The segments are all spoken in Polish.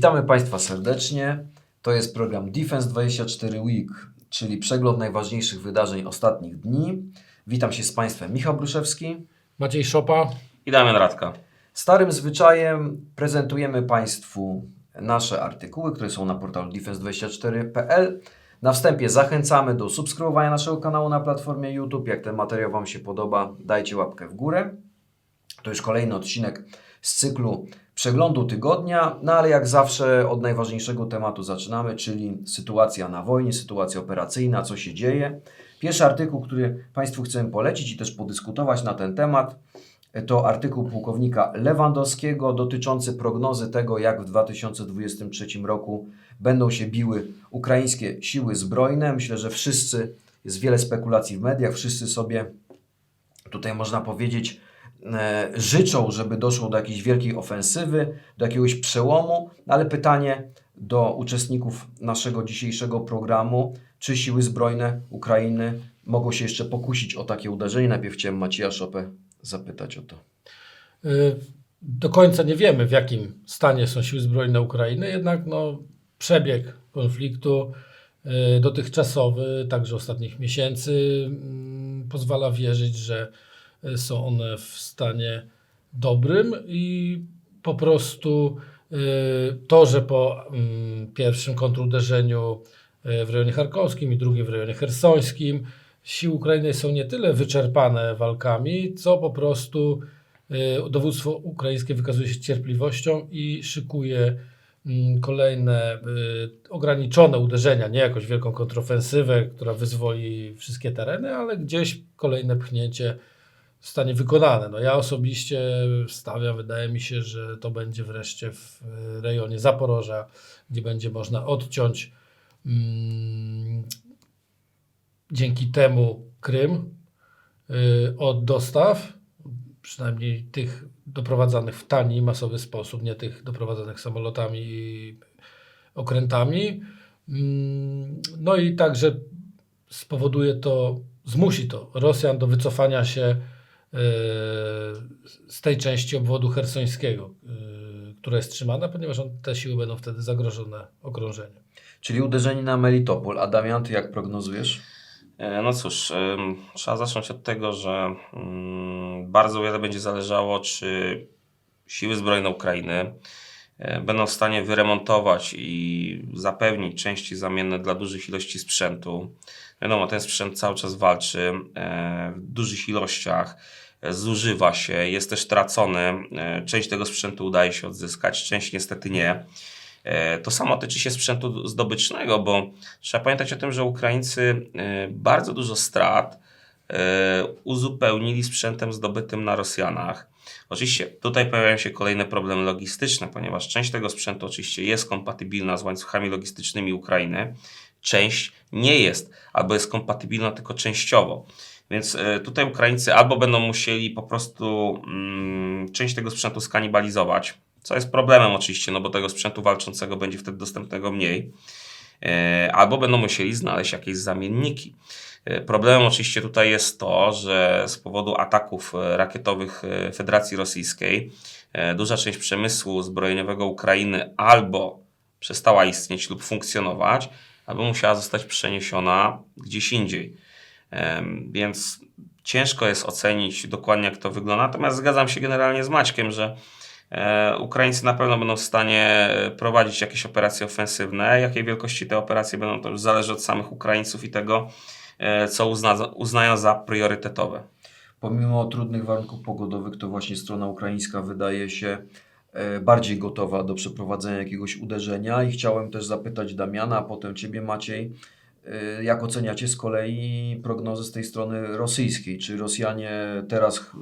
Witamy Państwa serdecznie. To jest program Defense 24 Week, czyli przegląd najważniejszych wydarzeń ostatnich dni. Witam się z Państwem Michał Bruszewski. Maciej Szopa. I Damian Radka. Starym zwyczajem prezentujemy Państwu nasze artykuły, które są na portalu defense24.pl. Na wstępie zachęcamy do subskrybowania naszego kanału na platformie YouTube. Jak ten materiał Wam się podoba, dajcie łapkę w górę. To już kolejny odcinek z cyklu przeglądu tygodnia, no ale jak zawsze od najważniejszego tematu zaczynamy, czyli sytuacja na wojnie, sytuacja operacyjna, co się dzieje. Pierwszy artykuł, który Państwu chcemy polecić i też podyskutować na ten temat, to artykuł pułkownika Lewandowskiego dotyczący prognozy tego, jak w 2023 roku będą się biły ukraińskie siły zbrojne. Myślę, że wszyscy, jest wiele spekulacji w mediach, wszyscy sobie tutaj można powiedzieć, życzą, żeby doszło do jakiejś wielkiej ofensywy, do jakiegoś przełomu, ale pytanie do uczestników naszego dzisiejszego programu, czy siły zbrojne Ukrainy mogą się jeszcze pokusić o takie uderzenie? Najpierw chciałem Macieja Szopę zapytać o to. Y, Do końca nie wiemy, w jakim stanie są siły zbrojne Ukrainy, jednak no, przebieg konfliktu y, dotychczasowy, także ostatnich miesięcy, mm, pozwala wierzyć, że są one w stanie dobrym i po prostu y, to, że po mm, pierwszym kontruderzeniu y, w rejonie charkowskim i drugim w rejonie hersońskim siły Ukrainy są nie tyle wyczerpane walkami, co po prostu y, dowództwo ukraińskie wykazuje się cierpliwością i szykuje mm, kolejne ograniczone uderzenia, nie jakąś wielką kontrofensywę, która wyzwoli wszystkie tereny, ale gdzieś kolejne pchnięcie zostanie wykonane. No ja osobiście stawiam, wydaje mi się, że to będzie wreszcie w y, rejonie Zaporoża, gdzie będzie można odciąć mm, dzięki temu Krym y, od dostaw, przynajmniej tych doprowadzanych w tani masowy sposób, nie tych doprowadzanych samolotami i okrętami. Mm, No i także spowoduje to, zmusi to Rosjan do wycofania się z tej części obwodu hersońskiego, y, która jest trzymana, ponieważ on, te siły będą wtedy zagrożone okrążeniem. Czyli uderzenie na Melitopol. A Damian, ty jak prognozujesz? E, No cóż, trzeba zacząć od tego, że ym, bardzo wiele będzie zależało, czy siły zbrojne Ukrainy e, będą w stanie wyremontować i zapewnić części zamienne dla dużych ilości sprzętu. Wiadomo, ten sprzęt cały czas walczy e, w dużych ilościach, e, zużywa się, jest też tracony. E, Część tego sprzętu udaje się odzyskać, część niestety nie. To samo tyczy się sprzętu zdobycznego, bo trzeba pamiętać o tym, że Ukraińcy bardzo dużo strat uzupełnili sprzętem zdobytym na Rosjanach. Oczywiście tutaj pojawiają się kolejne problemy logistyczne, ponieważ część tego sprzętu oczywiście jest kompatybilna z łańcuchami logistycznymi Ukrainy, część nie jest, albo jest kompatybilna tylko częściowo. Więc e, tutaj Ukraińcy albo będą musieli po prostu mm, część tego sprzętu skanibalizować, co jest problemem oczywiście, no bo tego sprzętu walczącego będzie wtedy dostępnego mniej, e, albo będą musieli znaleźć jakieś zamienniki. E, Problemem oczywiście tutaj jest to, że z powodu ataków rakietowych Federacji Rosyjskiej duża część przemysłu zbrojeniowego Ukrainy albo przestała istnieć lub funkcjonować, albo musiała zostać przeniesiona gdzieś indziej. Więc ciężko jest ocenić dokładnie, jak to wygląda. Natomiast zgadzam się generalnie z Maćkiem, że e, Ukraińcy na pewno będą w stanie e, prowadzić jakieś operacje ofensywne. Jakiej wielkości te operacje będą, to już zależy od samych Ukraińców i tego, e, co uzna, uznają za priorytetowe. Pomimo trudnych warunków pogodowych, to właśnie strona ukraińska wydaje się bardziej gotowa do przeprowadzenia jakiegoś uderzenia i chciałem też zapytać Damiana, a potem Ciebie Maciej, e, jak oceniacie z kolei prognozy z tej strony rosyjskiej? Czy Rosjanie teraz ch-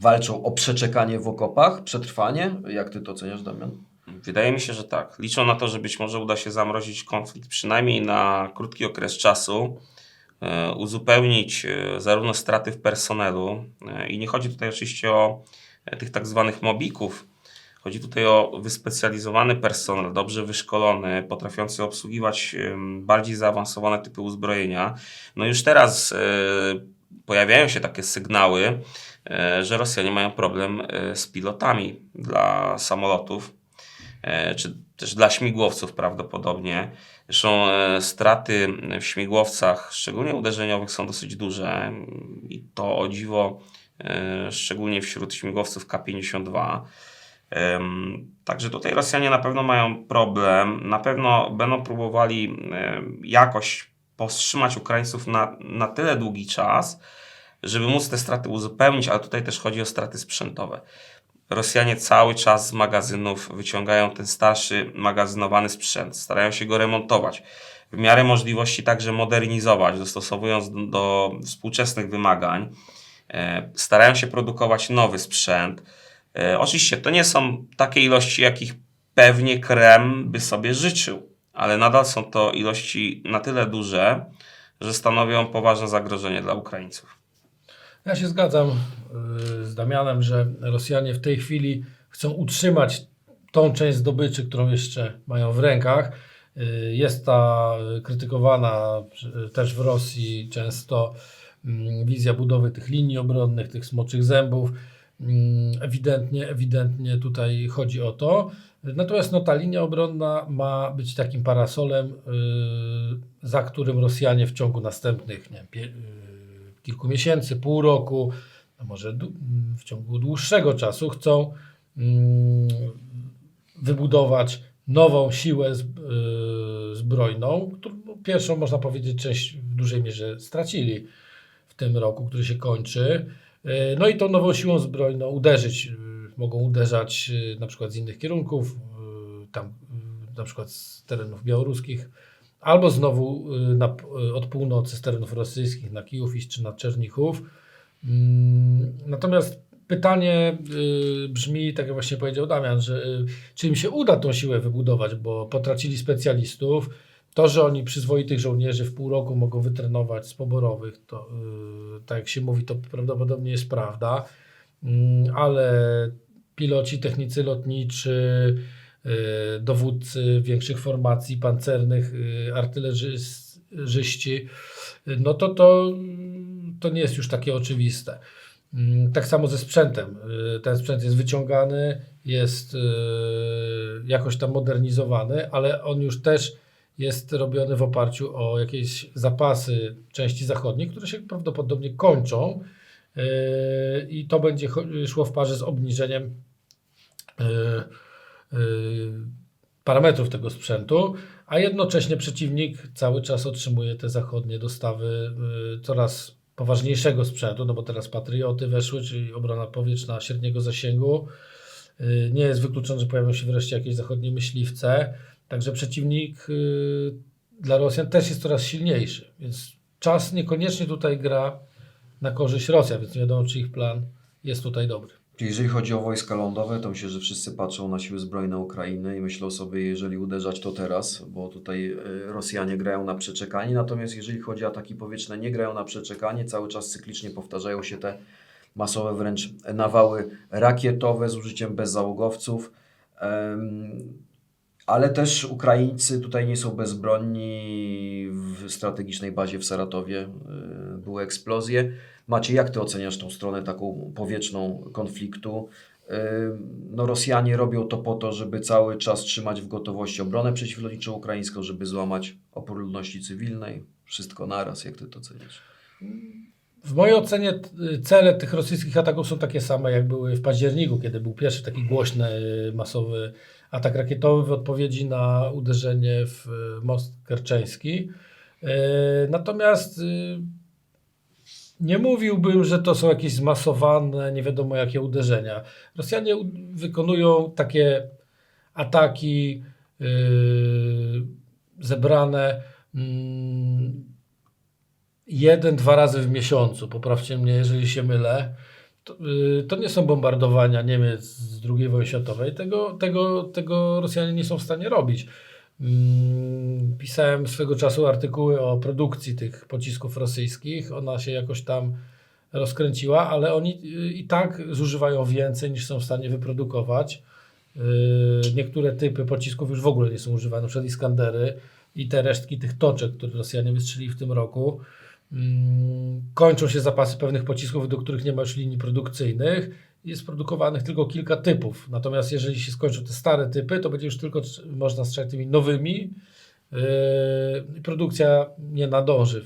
walczą o przeczekanie w okopach, przetrwanie? Jak Ty to oceniasz Damian? Wydaje mi się, że tak. Liczą na to, że być może uda się zamrozić konflikt przynajmniej na krótki okres czasu, e, uzupełnić e, zarówno straty w personelu e, i nie chodzi tutaj oczywiście o e, tych tak zwanych mobików. Chodzi tutaj o wyspecjalizowany personel, dobrze wyszkolony, potrafiący obsługiwać bardziej zaawansowane typy uzbrojenia. No już teraz e, pojawiają się takie sygnały, e, że Rosjanie mają problem e, z pilotami dla samolotów. czy też dla śmigłowców prawdopodobnie. Zresztą straty w śmigłowcach, szczególnie uderzeniowych, są dosyć duże i to o dziwo, szczególnie wśród śmigłowców K-52. Także tutaj Rosjanie na pewno mają problem. Na pewno będą próbowali jakoś powstrzymać Ukraińców na, na tyle długi czas, żeby móc te straty uzupełnić, ale tutaj też chodzi o straty sprzętowe. Rosjanie cały czas z magazynów wyciągają ten starszy magazynowany sprzęt, starają się go remontować. W miarę możliwości także modernizować, dostosowując do, do współczesnych wymagań. E, Starają się produkować nowy sprzęt. E, Oczywiście to nie są takie ilości, jakich pewnie Kreml by sobie życzył, ale nadal są to ilości na tyle duże, że stanowią poważne zagrożenie dla Ukraińców. Ja się zgadzam y, z Damianem, że Rosjanie w tej chwili chcą utrzymać tą część zdobyczy, którą jeszcze mają w rękach. Y, Jest ta krytykowana też w Rosji często mm, wizja budowy tych linii obronnych, tych smoczych zębów. Mm, Ewidentnie, ewidentnie tutaj chodzi o to. Natomiast no, ta linia obronna ma być takim parasolem, y, za którym Rosjanie w ciągu następnych nie wiem, y, kilku miesięcy, pół roku, a może w ciągu dłuższego czasu chcą mm, wybudować nową siłę y, zbrojną, którą pierwszą można powiedzieć część w dużej mierze stracili w tym roku, który się kończy. Y, No i tą nową siłą zbrojną uderzyć, y, mogą uderzać y, na przykład z innych kierunków, tam na przykład z terenów białoruskich, albo znowu na, od północy z terenów rosyjskich na Kijów czy na Czernichów. Mm, Natomiast pytanie brzmi, tak jak właśnie powiedział Damian, że czy im się uda tą siłę wybudować, bo potracili specjalistów. To, że oni przyzwoitych żołnierzy w pół roku mogą wytrenować z poborowych, to y, tak jak się mówi, to prawdopodobnie jest prawda, Mm, ale piloci, technicy lotniczy, y, dowódcy większych formacji pancernych, y, artylerzyści, y, no to, to to nie jest już takie oczywiste. Mm, Tak samo ze sprzętem. Y, Ten sprzęt jest wyciągany, jest y, jakoś tam modernizowany, ale on już też jest robiony w oparciu o jakieś zapasy części zachodniej, które się prawdopodobnie kończą y, i to będzie szło w parze z obniżeniem y, y, parametrów tego sprzętu, a jednocześnie przeciwnik cały czas otrzymuje te zachodnie dostawy coraz poważniejszego sprzętu, no bo teraz patrioty weszły, czyli obrona powietrzna średniego zasięgu. Nie jest wykluczone, że pojawią się wreszcie jakieś zachodnie myśliwce. Także przeciwnik y, dla Rosjan też jest coraz silniejszy, więc czas niekoniecznie tutaj gra na korzyść Rosjan, więc nie wiadomo, czy ich plan jest tutaj dobry. Jeżeli chodzi o wojska lądowe, to myślę, że wszyscy patrzą na siły zbrojne Ukrainy i myślą sobie, jeżeli uderzać, to teraz, bo tutaj y, Rosjanie grają na przeczekanie, natomiast jeżeli chodzi o ataki powietrzne, nie grają na przeczekanie, cały czas cyklicznie powtarzają się te masowe wręcz nawały rakietowe z użyciem bezzałogowców. Ale też Ukraińcy tutaj nie są bezbronni. W strategicznej bazie w Saratowie y, były eksplozje. Macie, jak ty oceniasz tą stronę taką powietrzną konfliktu? Y, No, Rosjanie robią to po to, żeby cały czas trzymać w gotowości obronę przeciwlotniczą ukraińską, żeby złamać opór ludności cywilnej. Wszystko naraz, jak ty to oceniasz? W mojej ocenie cele tych rosyjskich ataków są takie same, jak były w październiku, kiedy był pierwszy taki głośny, y, masowy atak rakietowy w odpowiedzi na uderzenie w y, most kerczeński. Y, Natomiast y, nie mówiłbym, że to są jakieś zmasowane, nie wiadomo jakie uderzenia. Rosjanie wykonują takie ataki yy, zebrane mm, jeden, dwa razy w miesiącu. Poprawcie mnie, jeżeli się mylę. To, yy, to nie są bombardowania Niemiec z II wojny światowej. Tego, tego, tego Rosjanie nie są w stanie robić. Mm, Pisałem swego czasu artykuły o produkcji tych pocisków rosyjskich. Ona się jakoś tam rozkręciła, ale oni y, i tak zużywają więcej niż są w stanie wyprodukować. Y, Niektóre typy pocisków już w ogóle nie są używane, przykład Iskandery i te resztki tych toczek, które Rosjanie wystrzelili w tym roku. Mm, Kończą się zapasy pewnych pocisków, do których nie ma już linii produkcyjnych jest produkowanych tylko kilka typów. Natomiast jeżeli się skończą te stare typy, to będzie już tylko można strzelać tymi nowymi. Yy, produkcja nie nadąży.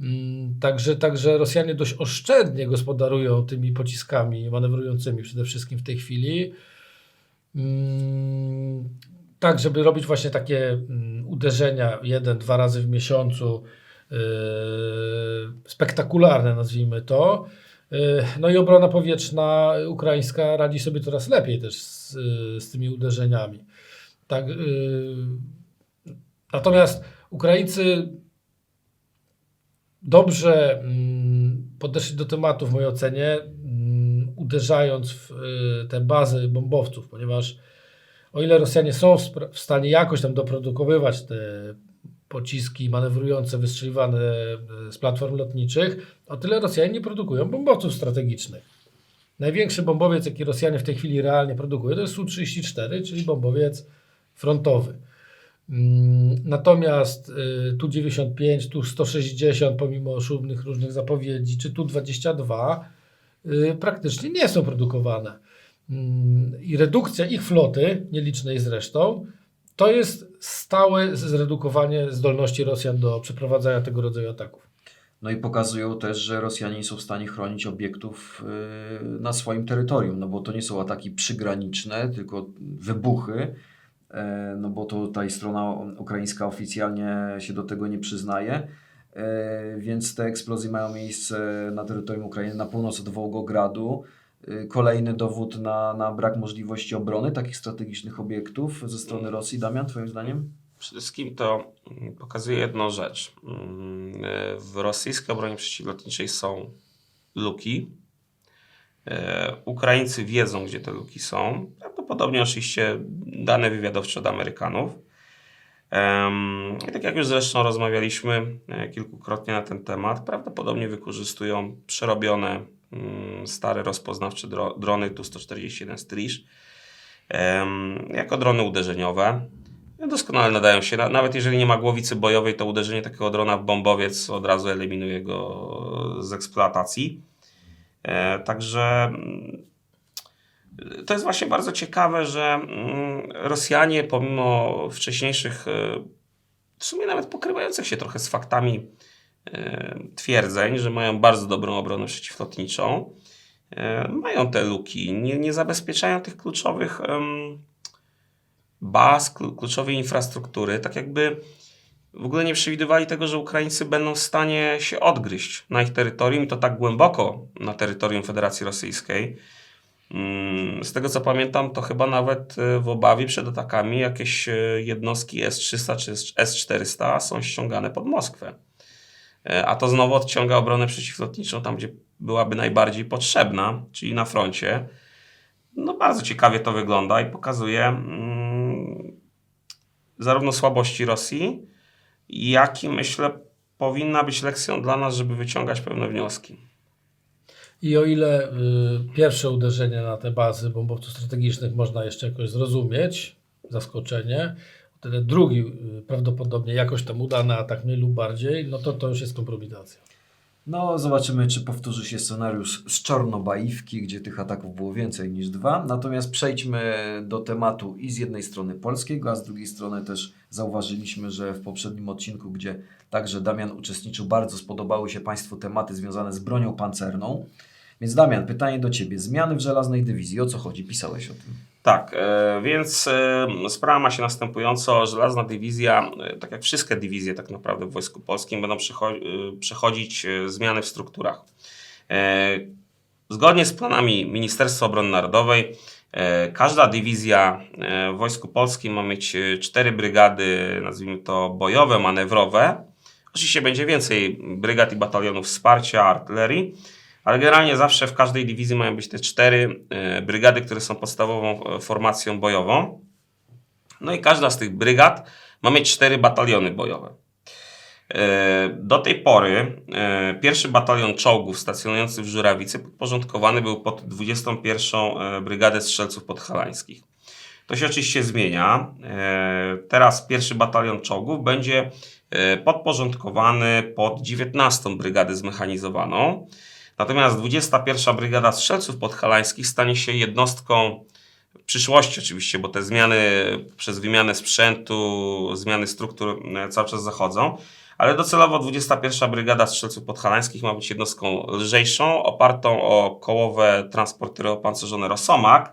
Mm, Także, także Rosjanie dość oszczędnie gospodarują tymi pociskami manewrującymi przede wszystkim w tej chwili. Mm, Tak, żeby robić właśnie takie mm, uderzenia jeden, dwa razy w miesiącu, yy, spektakularne nazwijmy to. Yy, No i obrona powietrzna ukraińska radzi sobie coraz lepiej też z, yy, z tymi uderzeniami. Tak, natomiast Ukraińcy dobrze mm, podeszli do tematu w mojej ocenie, mm, uderzając w y, te bazy bombowców, ponieważ o ile Rosjanie są w, w stanie jakoś tam doprodukowywać te pociski manewrujące, wystrzeliwane y, z platform lotniczych, o tyle Rosjanie nie produkują bombowców strategicznych. Największy bombowiec, jaki Rosjanie w tej chwili realnie produkują, to jest Su-34, czyli bombowiec frontowy. Mm, Natomiast y, tu 95, tu 160, pomimo szumnych różnych zapowiedzi, czy tu 22, y, praktycznie nie są produkowane. Mm, I redukcja ich floty, nielicznej zresztą, to jest stałe zredukowanie zdolności Rosjan do przeprowadzania tego rodzaju ataków. No i pokazują też, że Rosjanie nie są w stanie chronić obiektów yy, na swoim terytorium, no bo to nie są ataki przygraniczne, tylko wybuchy, e, no bo tutaj strona ukraińska oficjalnie się do tego nie przyznaje, e, więc te eksplozje mają miejsce na terytorium Ukrainy, na północ od Wołgogradu. E, Kolejny dowód na, na brak możliwości obrony takich strategicznych obiektów ze strony Rosji. Damian, Twoim zdaniem? Przede wszystkim to mm, pokazuje jedną rzecz. Mm, e, W rosyjskiej obronie przeciwlotniczej są luki. E, Ukraińcy wiedzą, gdzie te luki są. Prawdopodobnie oczywiście dane wywiadowcze od Amerykanów. I tak jak już zresztą rozmawialiśmy e, kilkukrotnie na ten temat, prawdopodobnie wykorzystują przerobione mm, stare rozpoznawcze dro- drony Tu-141 Strish jako drony uderzeniowe. Doskonale nadają się, na- nawet jeżeli nie ma głowicy bojowej, to uderzenie takiego drona w bombowiec od razu eliminuje go z eksploatacji. E, także mm, to jest właśnie bardzo ciekawe, że mm, Rosjanie, pomimo wcześniejszych, e, w sumie nawet pokrywających się trochę z faktami twierdzeń, że mają bardzo dobrą obronę przeciwlotniczą, e, mają te luki, nie, nie zabezpieczają tych kluczowych baz, klu- kluczowej infrastruktury, tak jakby w ogóle nie przewidywali tego, że Ukraińcy będą w stanie się odgryźć na ich terytorium i to tak głęboko na terytorium Federacji Rosyjskiej. Mm, Z tego co pamiętam, to chyba nawet e, w obawie przed atakami jakieś e, jednostki S-300 czy S-400 są ściągane pod Moskwę. E, A to znowu odciąga obronę przeciwlotniczą tam, gdzie byłaby najbardziej potrzebna, czyli na froncie. No bardzo ciekawie to wygląda i pokazuje mm, zarówno słabości Rosji, jak i myślę powinna być lekcją dla nas, żeby wyciągać pewne wnioski. I o ile y, pierwsze uderzenie na te bazy bombowców strategicznych można jeszcze jakoś zrozumieć, zaskoczenie, tyle drugi y, prawdopodobnie jakoś tam udany atak mniej lub bardziej, no to to już jest kompromitacja. No, zobaczymy, czy powtórzy się scenariusz z Czarnobaivki, gdzie tych ataków było więcej niż dwa. Natomiast przejdźmy do tematu i z jednej strony polskiego, a z drugiej strony też zauważyliśmy, że w poprzednim odcinku, gdzie także Damian uczestniczył, bardzo spodobały się Państwu tematy związane z bronią pancerną. Więc Damian, pytanie do Ciebie. Zmiany w żelaznej dywizji, o co chodzi? Pisałeś o tym. Tak, e, więc e, sprawa ma się następująco. Żelazna dywizja, e, tak jak wszystkie dywizje tak naprawdę w Wojsku Polskim, będą przecho- przechodzić zmiany w strukturach. Zgodnie z planami Ministerstwa Obrony Narodowej, każda dywizja w Wojsku Polskim ma mieć cztery brygady, nazwijmy to bojowe, manewrowe. Oczywiście będzie więcej brygad i batalionów wsparcia, artylerii, ale generalnie zawsze w każdej dywizji mają być te cztery e, brygady, które są podstawową e, formacją bojową. No i każda z tych brygad ma mieć cztery bataliony bojowe. E, Do tej pory pierwszy batalion czołgów stacjonujący w Żurawicy podporządkowany był pod 21 e, Brygadę Strzelców Podhalańskich. To się oczywiście zmienia. Teraz pierwszy batalion czołgów będzie podporządkowany pod 19 Brygadę Zmechanizowaną. Natomiast 21 Brygada Strzelców Podhalańskich stanie się jednostką w przyszłości oczywiście, bo te zmiany przez wymianę sprzętu, zmiany struktur e, cały czas zachodzą, ale docelowo 21 Brygada Strzelców Podhalańskich ma być jednostką lżejszą, opartą o kołowe transportery opancerzone Rosomak.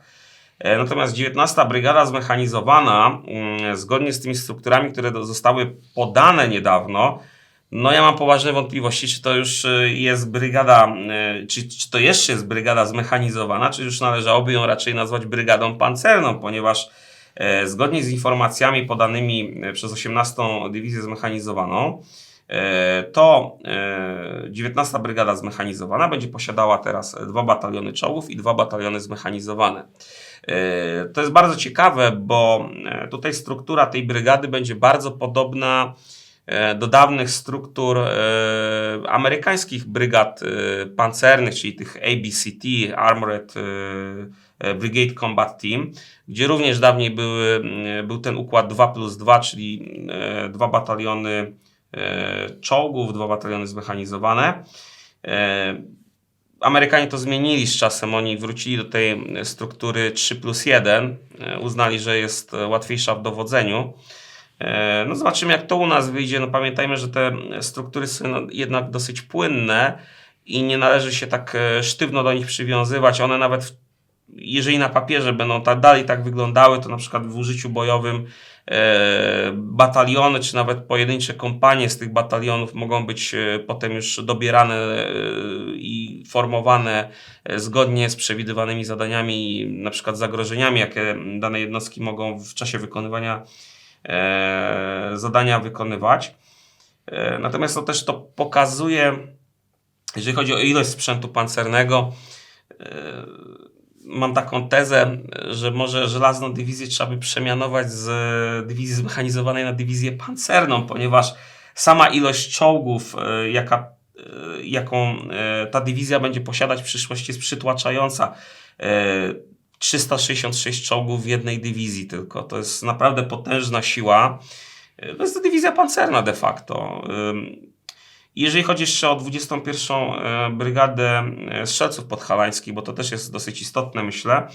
E, Natomiast 19 Brygada Zmechanizowana, mm, zgodnie z tymi strukturami, które zostały podane niedawno, no ja mam poważne wątpliwości, czy to już y, jest brygada, y, czy, czy to jeszcze jest brygada zmechanizowana, czy już należałoby ją raczej nazwać brygadą pancerną, ponieważ e, zgodnie z informacjami podanymi e, przez 18 Dywizję Zmechanizowaną, e, to e, 19 Brygada Zmechanizowana będzie posiadała teraz dwa bataliony czołgów i dwa bataliony zmechanizowane. To jest bardzo ciekawe, bo tutaj struktura tej brygady będzie bardzo podobna do dawnych struktur e, amerykańskich brygad e, pancernych, czyli tych ABCT, Armored e, e, Brigade Combat Team, gdzie również dawniej były, był ten układ 2 plus 2, czyli e, dwa bataliony e, czołgów, dwa bataliony zmechanizowane. E, Amerykanie to zmienili z czasem, oni wrócili do tej struktury 3 plus 1, e, uznali, że jest e, łatwiejsza w dowodzeniu. E, No zobaczymy jak to u nas wyjdzie. No pamiętajmy, że te struktury są jednak dosyć płynne i nie należy się tak e, sztywno do nich przywiązywać. One nawet, jeżeli na papierze będą tak dalej tak wyglądały, to na przykład w użyciu bojowym e, bataliony, czy nawet pojedyncze kompanie z tych batalionów mogą być potem już dobierane i formowane zgodnie z przewidywanymi zadaniami i na przykład zagrożeniami, jakie dane jednostki mogą w czasie wykonywania zadania wykonywać. E, natomiast to też to pokazuje, jeżeli chodzi o ilość sprzętu pancernego, e, mam taką tezę, że może żelazną dywizję trzeba by przemianować z dywizji zmechanizowanej na dywizję pancerną, ponieważ sama ilość czołgów, e, jaka, e, jaką e, ta dywizja będzie posiadać w przyszłości jest przytłaczająca. E, 366 czołgów w jednej dywizji tylko. To jest naprawdę potężna siła. E, To jest dywizja pancerna de facto. Jeżeli chodzi jeszcze o 21 e, Brygadę e, Strzelców Podhalańskich, bo to też jest dosyć istotne, myślę,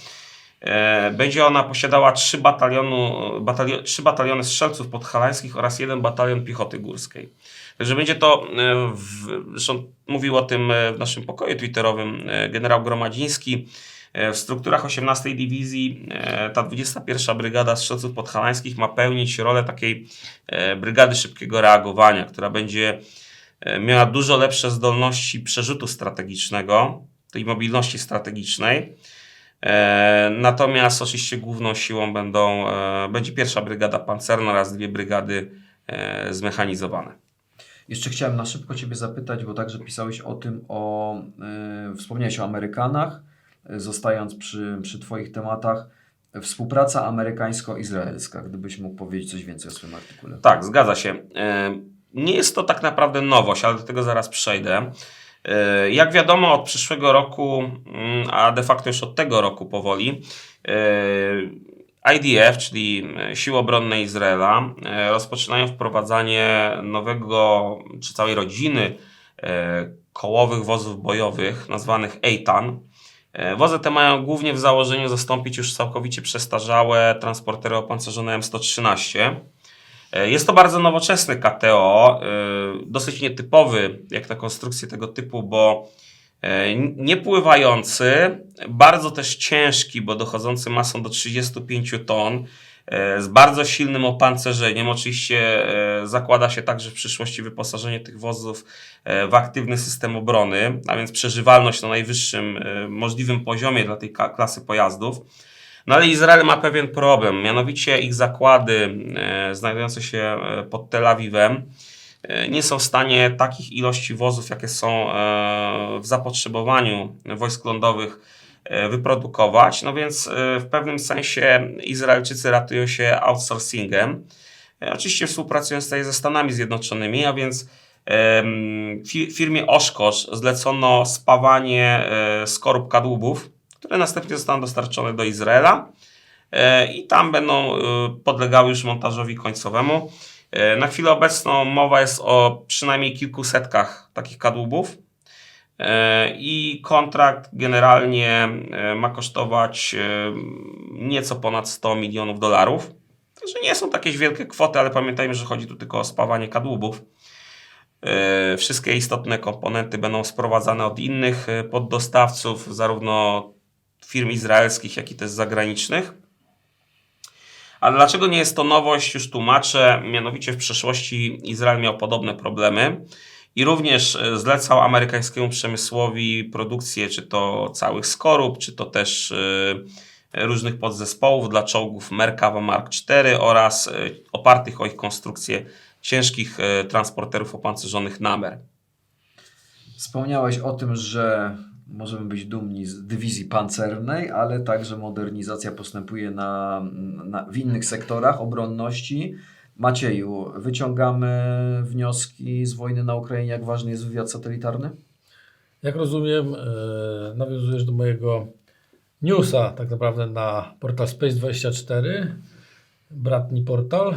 będzie ona posiadała trzy, batalionu, batalio, trzy bataliony strzelców podhalańskich oraz jeden batalion piechoty górskiej. Także będzie to, w, zresztą mówił o tym w naszym pokoju twitterowym generał Gromadziński, w strukturach 18 Dywizji e, ta 21 Brygada Strzelców Podhalańskich ma pełnić rolę takiej e, brygady szybkiego reagowania, która będzie e, miała dużo lepsze zdolności przerzutu strategicznego, tej mobilności strategicznej. E, Natomiast oczywiście główną siłą będą, e, będzie pierwsza brygada pancerna oraz dwie brygady e, zmechanizowane. Jeszcze chciałem na szybko Ciebie zapytać, bo także pisałeś o tym, o, y, wspomniałeś o Amerykanach, zostając przy, przy Twoich tematach. Współpraca amerykańsko-izraelska, gdybyś mógł powiedzieć coś więcej o swoim artykule. Tak, zgadza się. E, Nie jest to tak naprawdę nowość, ale do tego zaraz przejdę. E, Jak wiadomo, od przyszłego roku, mm, a de facto już od tego roku powoli, e, IDF, czyli Siły Obronne Izraela, rozpoczynają wprowadzanie nowego, czy całej rodziny kołowych wozów bojowych, nazwanych EITAN. E, Wozy te mają głównie w założeniu zastąpić już całkowicie przestarzałe transportery opancerzone M113. E, Jest to bardzo nowoczesny KTO, e, dosyć nietypowy jak na konstrukcję tego typu, bo niepływający, bardzo też ciężki, bo dochodzący masą do 35 ton, z bardzo silnym opancerzeniem. Oczywiście e, zakłada się także w przyszłości wyposażenie tych wozów e, w aktywny system obrony, a więc przeżywalność na najwyższym e, możliwym poziomie dla tej klasy pojazdów. No ale Izrael ma pewien problem, mianowicie ich zakłady e, znajdujące się e, pod Tel Awiwem e, nie są w stanie takich ilości wozów, jakie są e, w zapotrzebowaniu wojsk lądowych e, wyprodukować. No więc e, w pewnym sensie Izraelczycy ratują się outsourcingem. E, Oczywiście współpracując tutaj ze Stanami Zjednoczonymi, a więc firmie Oshkosh zlecono spawanie e, skorup kadłubów, które następnie zostaną dostarczone do Izraela e, i tam będą e, podlegały już montażowi końcowemu. E, Na chwilę obecną mowa jest o przynajmniej kilku setkach takich kadłubów. E, I kontrakt generalnie e, ma kosztować e, nieco ponad 100 milionów dolarów. Także nie są to jakieś wielkie kwoty, ale pamiętajmy, że chodzi tu tylko o spawanie kadłubów. Wszystkie istotne komponenty będą sprowadzane od innych poddostawców, zarówno firm izraelskich, jak i też zagranicznych. Ale dlaczego nie jest to nowość? Już tłumaczę. Mianowicie w przeszłości Izrael miał podobne problemy i również e, zlecał amerykańskiemu przemysłowi produkcję czy to całych skorup, czy to też e, różnych podzespołów dla czołgów Merkawa Mark IV oraz e, opartych o ich konstrukcję ciężkich e, transporterów opancerzonych Namer. Wspomniałeś o tym, że możemy być dumni z dywizji pancernej, ale także modernizacja postępuje na, na, w innych sektorach obronności. Macieju, wyciągamy wnioski z wojny na Ukrainie, jak ważny jest wywiad satelitarny? Jak rozumiem, e, nawiązujesz do mojego newsa tak naprawdę na portal Space24, bratni portal. E,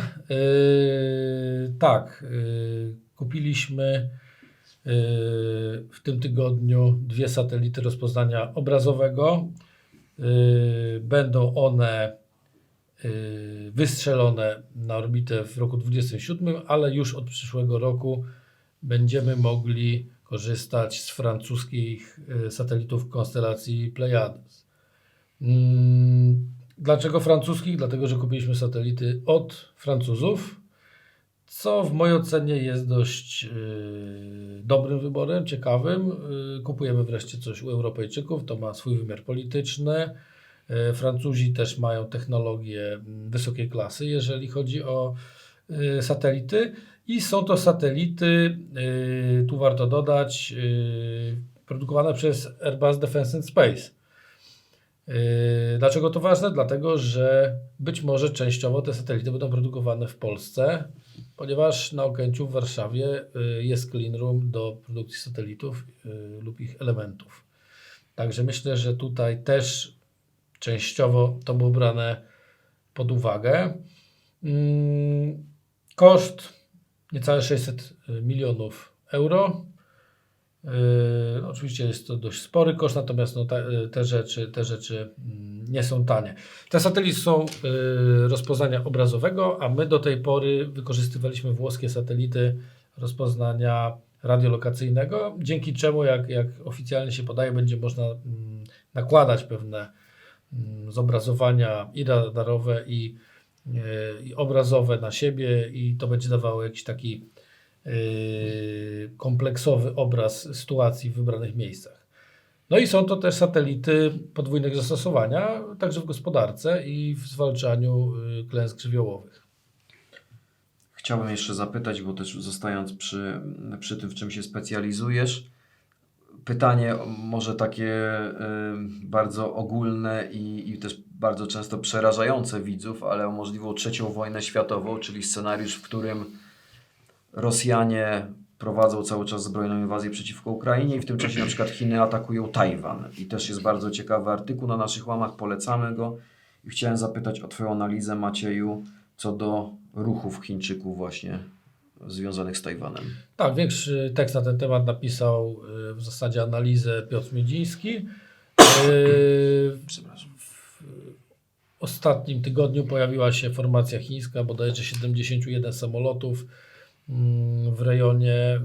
tak, e, kupiliśmy w tym tygodniu dwie satelity rozpoznania obrazowego. Będą one wystrzelone na orbitę w roku 2027, ale już od przyszłego roku będziemy mogli korzystać z francuskich e, satelitów konstelacji Pleiades. Mm, Dlaczego francuskich? Dlatego, że kupiliśmy satelity od Francuzów, co w mojej ocenie jest dość e, dobrym wyborem, ciekawym. Kupujemy wreszcie coś u Europejczyków, to ma swój wymiar polityczny. E, Francuzi też mają technologię mm, wysokiej klasy, jeżeli chodzi o e, satelity. I są to satelity, yy, tu warto dodać, produkowane przez Airbus Defence and Space. Dlaczego to ważne? Dlatego, że być może częściowo te satelity będą produkowane w Polsce, ponieważ na Okęciu w Warszawie jest clean room do produkcji satelitów lub ich elementów. Także myślę, że tutaj też częściowo to było brane pod uwagę. Mm, Koszt niecałe 600 milionów euro. Yy, oczywiście jest to dość spory koszt, natomiast no, te, te, rzeczy, te rzeczy mm, nie są tanie. Te satelity są rozpoznania obrazowego, a my do tej pory wykorzystywaliśmy włoskie satelity rozpoznania radiolokacyjnego, dzięki czemu, jak, jak oficjalnie się podaje, będzie można mm, nakładać pewne zobrazowania i radarowe, i e, i obrazowe na siebie i to będzie dawało jakiś taki e, kompleksowy obraz sytuacji w wybranych miejscach. No i są to też satelity podwójnego zastosowania, także w gospodarce i w zwalczaniu e, klęsk żywiołowych. Chciałbym jeszcze zapytać, bo też zostając przy, przy tym, w czym się specjalizujesz, pytanie może takie y, bardzo ogólne i, i też bardzo często przerażające widzów, ale o możliwą trzecią wojnę światową, czyli scenariusz, w którym Rosjanie prowadzą cały czas zbrojną inwazję przeciwko Ukrainie i w tym czasie na przykład Chiny atakują Tajwan. I też jest bardzo ciekawy artykuł na naszych łamach, polecamy go. I chciałem zapytać o Twoją analizę, Macieju, co do ruchów Chińczyków właśnie związanych z Tajwanem. Tak, większy tekst na ten temat napisał y, w zasadzie analizę Piotr Miedziński. Y, Przepraszam. W ostatnim tygodniu pojawiła się formacja chińska, bodajże 71 samolotów mm, w rejonie y,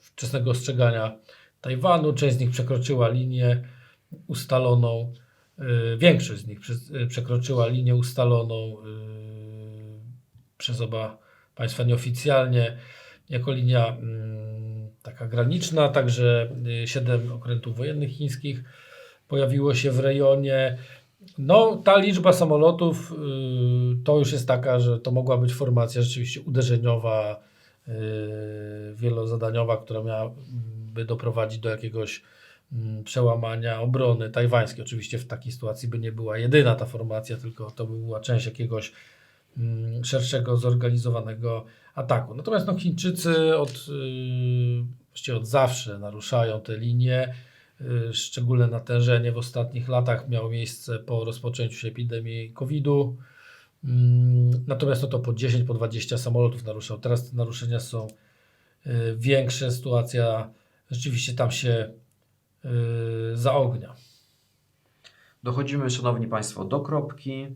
wczesnego ostrzegania Tajwanu. Część z nich przekroczyła linię ustaloną, większość z nich prze- przekroczyła linię ustaloną przez oba państwa nieoficjalnie jako linia mm, taka graniczna, także y, siedem okrętów wojennych chińskich pojawiło się w rejonie. No, ta liczba samolotów y, to już jest taka, że to mogła być formacja rzeczywiście uderzeniowa, y, wielozadaniowa, która miałaby doprowadzić do jakiegoś mm, przełamania obrony tajwańskiej. Oczywiście w takiej sytuacji by nie była jedyna ta formacja, tylko to by była część jakiegoś szerszego, zorganizowanego ataku. Natomiast no, Chińczycy od, yy, właściwie od zawsze naruszają te linie. Yy, Szczególne natężenie w ostatnich latach miało miejsce po rozpoczęciu się epidemii COVID-u. Mm, Natomiast no to po 10, po 20 samolotów naruszał. Teraz te naruszenia są y, większe, sytuacja rzeczywiście tam się y, zaognia. Dochodzimy, Szanowni Państwo, do kropki.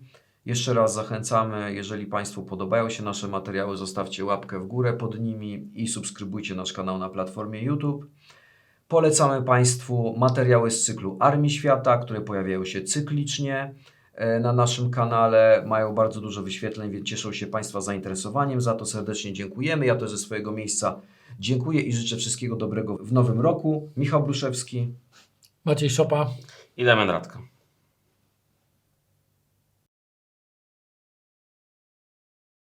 Jeszcze raz zachęcamy, jeżeli Państwu podobają się nasze materiały, zostawcie łapkę w górę pod nimi i subskrybujcie nasz kanał na platformie YouTube. Polecamy Państwu materiały z cyklu Armii Świata, które pojawiają się cyklicznie e, na naszym kanale. Mają bardzo dużo wyświetleń, więc cieszą się Państwa zainteresowaniem. Za to serdecznie dziękujemy. Ja też ze swojego miejsca dziękuję i życzę wszystkiego dobrego w nowym roku. Michał Bruszewski. Maciej Szopa. I Damian Radka.